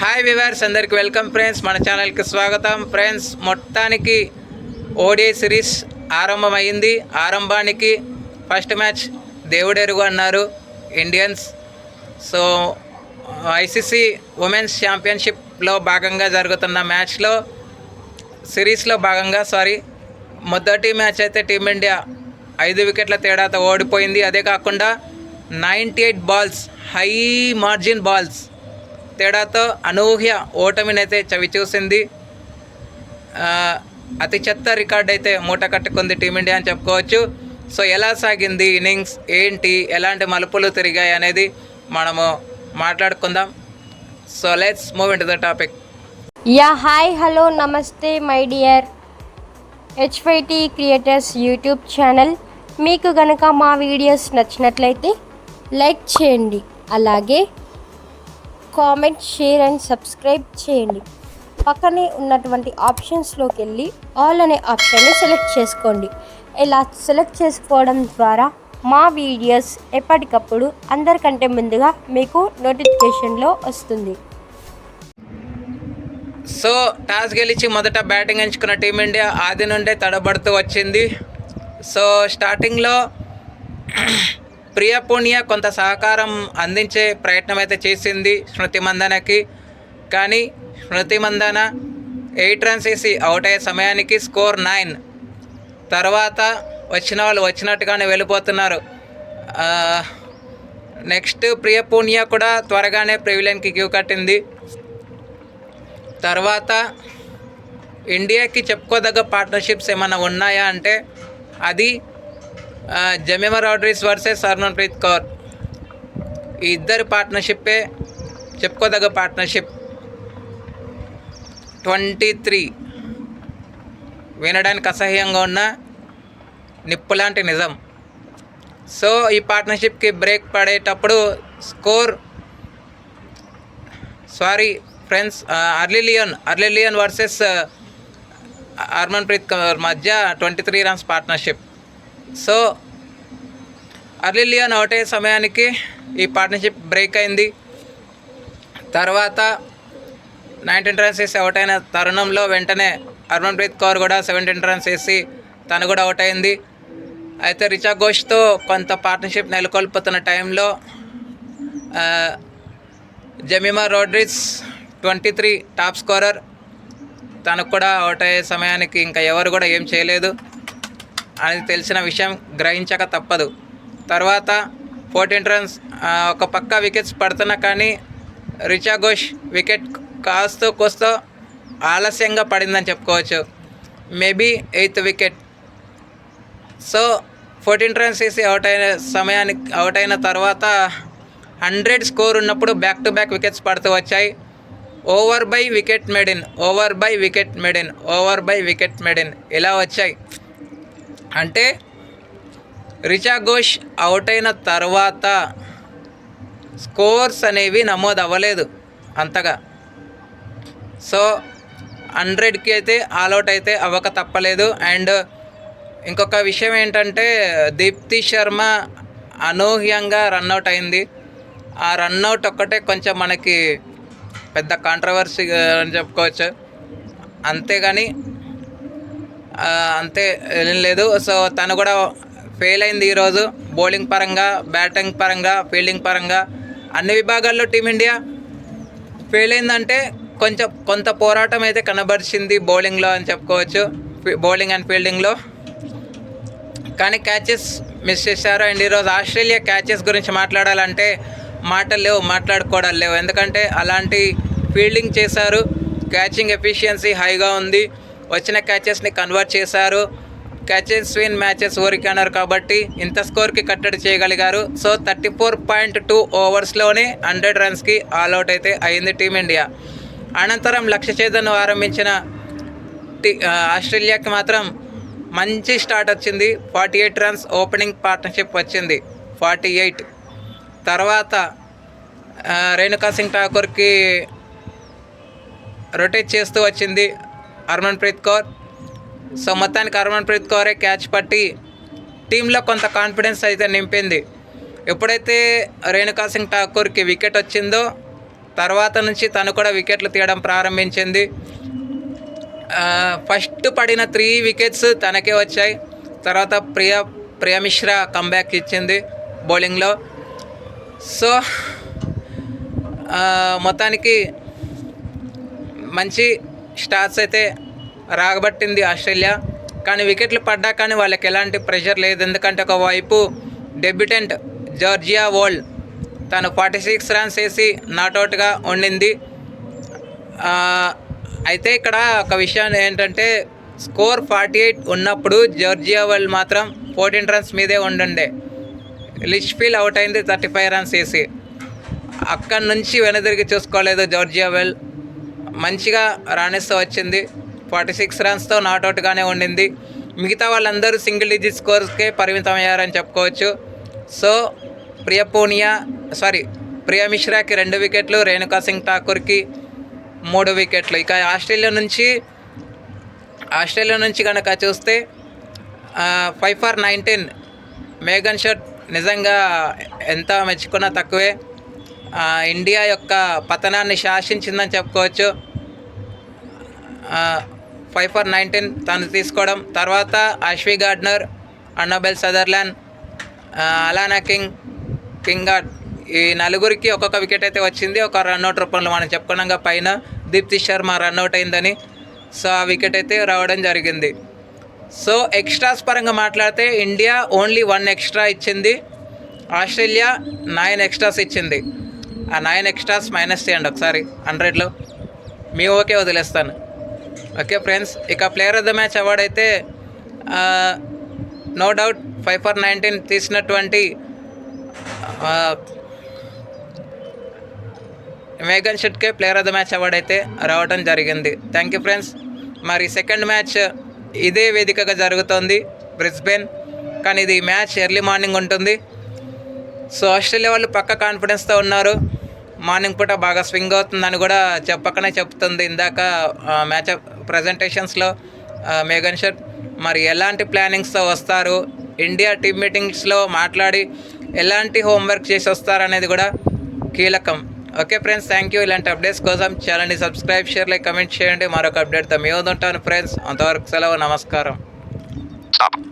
Hi viewers అందరికి welcome friends మన ఛానల్కి స్వాగతం. ఫ్రెండ్స్ మొత్తానికి ఓడిఐ సిరీస్ ఆరంభమైంది. ఆరంభానికి ఫస్ట్ మ్యాచ్ దేవుడెరుగు అన్నారు ఇండియన్స్ సో ఐసీసీ ఉమెన్స్ ఛాంపియన్షిప్లో భాగంగా జరుగుతున్న మ్యాచ్లో సిరీస్లో భాగంగా సారీ మొదటి మ్యాచ్ అయితే టీమిండియా ఐదు వికెట్ల తేడాతో ఓడిపోయింది. అదే కాకుండా ninety eight balls high margin balls తేడాతో అనూహ్య ఓటమినైతే చవి చూసింది. అతి చెత్త రికార్డ్ అయితే మూట కట్టుకుంది టీమిండియా అని చెప్పుకోవచ్చు. సో ఎలా సాగింది ఇన్నింగ్స్? ఏంటి? ఎలాంటి మలుపులు తిరిగాయి అనేది మనము మాట్లాడుకుందాం. So let's move in to the topic yeah hi hello namaste my dear HYT creators YouTube channel మీకు గనక మా వీడియోస్ నచ్చినట్లయితే లైక్ చేయండి. అలాగే కామెంట్ షేర్ అండ్ సబ్స్క్రైబ్ చేయండి. పక్కనే ఉన్నటువంటి ఆప్షన్స్లోకి వెళ్ళి ఆల్ అనే ఆప్షన్ని సెలెక్ట్ చేసుకోండి. ఇలా సెలెక్ట్ చేసుకోవడం ద్వారా మా వీడియోస్ ఎప్పటికప్పుడు అందరికంటే ముందుగా మీకు నోటిఫికేషన్లో వస్తుంది. సో టాస్ గెలిచి మొదట బ్యాటింగ్ ఎంచుకున్న టీమిండియా ఆది నుండే తడబడుతూ వచ్చింది. సో స్టార్టింగ్లో ప్రియ పుణ్య కొంత సహకారం అందించే ప్రయత్నం అయితే చేసింది స్మృతి మందనకి. కానీ స్మృతి మందన ఎయిట్ రన్స్ వేసి అవుట్ అయ్యే సమయానికి స్కోర్ నైన్. తర్వాత వచ్చిన వాళ్ళు వచ్చినట్టుగానే వెళ్ళిపోతున్నారు. నెక్స్ట్ ప్రియ పుణ్య కూడా త్వరగానే ప్రివిలియన్కి క్యూ కట్టింది. తర్వాత ఇండియాకి చెప్పుకోదగ్గ పార్ట్నర్షిప్స్ ఏమైనా ఉన్నాయా అంటే అది జమీమా రాడ్రీస్ వర్సెస్ హర్మన్ప్రీత్ కౌర్. ఈ ఇద్దరు పార్ట్నర్షిప్పే చెప్పుకోదగ్గ పార్ట్నర్షిప్ ట్వంటీ త్రీ. వినడానికి అసహ్యంగా ఉన్న నిప్పులాంటి నిజం. సో ఈ పార్ట్నర్షిప్కి బ్రేక్ పడేటప్పుడు స్కోర్ సారీ ఫ్రెండ్స్ అర్లిలియన్ అర్లిలియన్ వర్సెస్ హర్మన్ప్రీత్ కౌర్ మధ్య twenty three runs partnership so అర్లీలియన్ out అయ్యే సమయానికి ఈ పార్ట్నర్షిప్ బ్రేక్ అయింది. తర్వాత నైన్టీన్ రన్స్ వేసి అవుట్ అయిన తరుణంలో వెంటనే హర్మన్ప్రీత్ కౌర్ కూడా సెవెంటీన్ రన్స్ వేసి తను కూడా అవుట్ అయింది. అయితే రిచా ఘోష్తో కొంత పార్ట్నర్షిప్ నెలకొల్పుతున్న టైంలో Jemimah Rodrigues twenty three top scorer తనకు కూడా అవుట్ అయ్యే సమయానికి ఇంకా ఎవరు కూడా ఏం చేయలేదు. అనేది తెలిసిన విషయం గ్రహించక తప్పదు. తర్వాత ఫోర్టీన్ రన్స్ ఒక పక్క వికెట్స్ పడుతున్నా కానీ రిచా ఘోష్ వికెట్ కాస్తూ కోస్తూ ఆలస్యంగా పడిందని చెప్పుకోవచ్చు. Maybe eighth wicket so fourteen runs వేసి అవుట్ అయిన సమయానికి అవుట్ అయిన తర్వాత హండ్రెడ్ స్కోర్ ఉన్నప్పుడు బ్యాక్ టు బ్యాక్ వికెట్స్ పడుతూ వచ్చాయి. Over by wicket maiden over by wicket maiden over by wicket maiden ఇలా వచ్చాయి. అంటే రిచా ఘోష్ అవుట్ అయిన తర్వాత స్కోర్స్ అనేవి నమోదు అవ్వలేదు అంతగా. సో హండ్రెడ్కి అయితే ఆల్అవుట్ అయితే అవ్వక తప్పలేదు. అండ్ ఇంకొక విషయం ఏంటంటే దీప్తి శర్మ అనూహ్యంగా రన్అట్ అయింది. ఆ రన్అట్ ఒక్కటే కొంచెం మనకి పెద్ద కాంట్రవర్సీ అని చెప్పుకోవచ్చు. అంతేగాని అంతే లేదు. సో తను కూడా ఫెయిల్ అయింది ఈరోజు. బౌలింగ్ పరంగా బ్యాటింగ్ పరంగా ఫీల్డింగ్ పరంగా. అన్ని విభాగాల్లో టీమిండియా ఫెయిల్ అయిందంటే కొంచెం కొంత పోరాటం అయితే కనబరిచింది బౌలింగ్లో అని చెప్పుకోవచ్చు బౌలింగ్ అండ్ ఫీల్డింగ్లో కానీ క్యాచెస్ మిస్ చేశారు. అండ్ ఈరోజు ఆస్ట్రేలియా క్యాచెస్ గురించి మాట్లాడాలంటే మాటలు లేవు మాట్లాడుకోవడాలు లేవు. ఎందుకంటే అలాంటి ఫీల్డింగ్ చేశారు. క్యాచింగ్ ఎఫిషియన్సీ హైగా ఉంది. వచ్చిన క్యాచెస్ని కన్వర్ట్ చేశారు. క్యాచెస్ విన్ మ్యాచెస్ ఓరికన్నారు అన్నారు కాబట్టి ఇంత స్కోర్కి కట్టడి చేయగలిగారు. So thirty four point two ఓవర్స్లోనే hundred రన్స్కి ఆల్అవుట్ అయితే అయింది టీమిండియా. అనంతరం లక్ష్య ఛేదను ఆరంభించిన టీ ఆస్ట్రేలియాకి మాత్రం మంచి స్టార్ట్ వచ్చింది. Forty eight runs opening partnership వచ్చింది. Forty eight. తర్వాత రేణుకా సింగ్ ఠాకూర్కి రొటేట్ చేస్తూ వచ్చింది. హర్మన్ప్రీత్ కౌర్. సో మొత్తానికి హర్మన్ప్రీత్ కౌరే క్యాచ్ పట్టి టీంలో కొంత కాన్ఫిడెన్స్ అయితే నింపింది. ఎప్పుడైతే రేణుకా సింగ్ ఠాకూర్కి వికెట్ వచ్చిందో తర్వాత నుంచి తను కూడా వికెట్లు తీయడం ప్రారంభించింది. ఫస్ట్ పడిన త్రీ వికెట్స్ తనకే వచ్చాయి. తర్వాత ప్రియ ప్రియమిశ్రా కంబ్యాక్ ఇచ్చింది బౌలింగ్లో. సో మొత్తానికి మంచి స్టార్స్ అయితే రాగబట్టింది ఆస్ట్రేలియా. కానీ వికెట్లు పడ్డా కానీ వాళ్ళకి ఎలాంటి ప్రెషర్ లేదు. ఎందుకంటే ఒకవైపు డెబ్యూటెంట్ జార్జియా వరల్డ్ తను ఫార్టీ సిక్స్ రన్స్ వేసి నాట్అవుట్గా ఉండింది. అయితే ఇక్కడ ఒక విషయం ఏంటంటే స్కోర్ ఫార్టీ ఎయిట్ ఉన్నప్పుడు జార్జియా వరల్డ్ మాత్రం ఫోర్టీన్ రన్స్ మీదే ఉండుండే. లిచ్ఫీల్ అవుట్ అయింది థర్టీ ఫైవ్ రన్స్ వేసి. అక్కడి నుంచి వెనుదిరిగి చూసుకోలేదు జార్జియా వెల్. మంచిగా రాణిస్తూ వచ్చింది. ఫార్టీ సిక్స్ రన్స్తో నాట్అవుట్గానే ఉండింది. మిగతా వాళ్ళందరూ సింగిల్ డిజిట్ స్కోర్స్కే పరిమితం అయ్యారని చెప్పుకోవచ్చు. సో ప్రియ పూనియా సారీ ప్రియ మిశ్రాకి రెండు వికెట్లు రేణుకా సింగ్ ఠాకూర్కి మూడు వికెట్లు. ఇక ఆస్ట్రేలియా నుంచి ఆస్ట్రేలియా నుంచి కనుక చూస్తే five for nineteen Megan Schutt నిజంగా ఎంత మెచ్చుకున్నా తక్కువే. ఇండియా యొక్క పతనాన్ని శాసించిందని చెప్పుకోవచ్చు. ఫైవ్ ఫర్ నైన్టీన్ తను తీసుకోవడం. తర్వాత Ashwi Gardner Annabel Sutherland Alana King King Garth ఈ నలుగురికి ఒక్కొక్క వికెట్ అయితే వచ్చింది. ఒక రన్అట్ రూపంలో మనం చెప్పుకున్నాం పైన దీప్తి శర్మ రన్అట్ అయిందని. సో ఆ వికెట్ అయితే రావడం జరిగింది. సో ఎక్స్ట్రాస్ పరంగా మాట్లాడితే ఇండియా ఓన్లీ వన్ ఎక్స్ట్రా ఇచ్చింది. ఆస్ట్రేలియా నైన్ ఎక్స్ట్రాస్ ఇచ్చింది. ఆ నైన్ ఎక్స్ట్రాస్ మైనస్ చేయండి ఒకసారి హండ్రెడ్లో మీ ఓకే వదిలేస్తాను. ఓకే ఫ్రెండ్స్ ఇక player of the match award అయితే no doubt five for nineteen తీసినటువంటి Megan షెట్కే player of the match award అయితే రావడం జరిగింది. థ్యాంక్ యూ ఫ్రెండ్స్ మరి సెకండ్ మ్యాచ్ ఇదే వేదికగా జరుగుతోంది బ్రిస్బెన్ కానీ ఇది మ్యాచ్ ఎర్లీ మార్నింగ్ ఉంటుంది. సో ఆస్ట్రేలియా వాళ్ళు పక్క కాన్ఫిడెన్స్తో ఉన్నారు. మార్నింగ్ పూట బాగా స్వింగ్ అవుతుందని కూడా చెప్పకనే చెప్తుంది. ఇందాక మ్యాచ్ ప్రజెంటేషన్స్లో మేఘన్ షర్ మరి ఎలాంటి ప్లానింగ్స్తో వస్తారు? ఇండియా టీమ్ మీటింగ్స్లో మాట్లాడి ఎలాంటి హోంవర్క్ చేసి వస్తారనేది కూడా కీలకం. ఓకే ఫ్రెండ్స్ థ్యాంక్ యూ ఇలాంటి అప్డేట్స్ కోసం ఛానల్ని సబ్స్క్రైబ్ షేర్ లైక్ కమెంట్ చేయండి. మరొక అప్డేట్తో మీ ఉంటాను ఫ్రెండ్స్ అంతవరకు సెలవు నమస్కారం. Stop.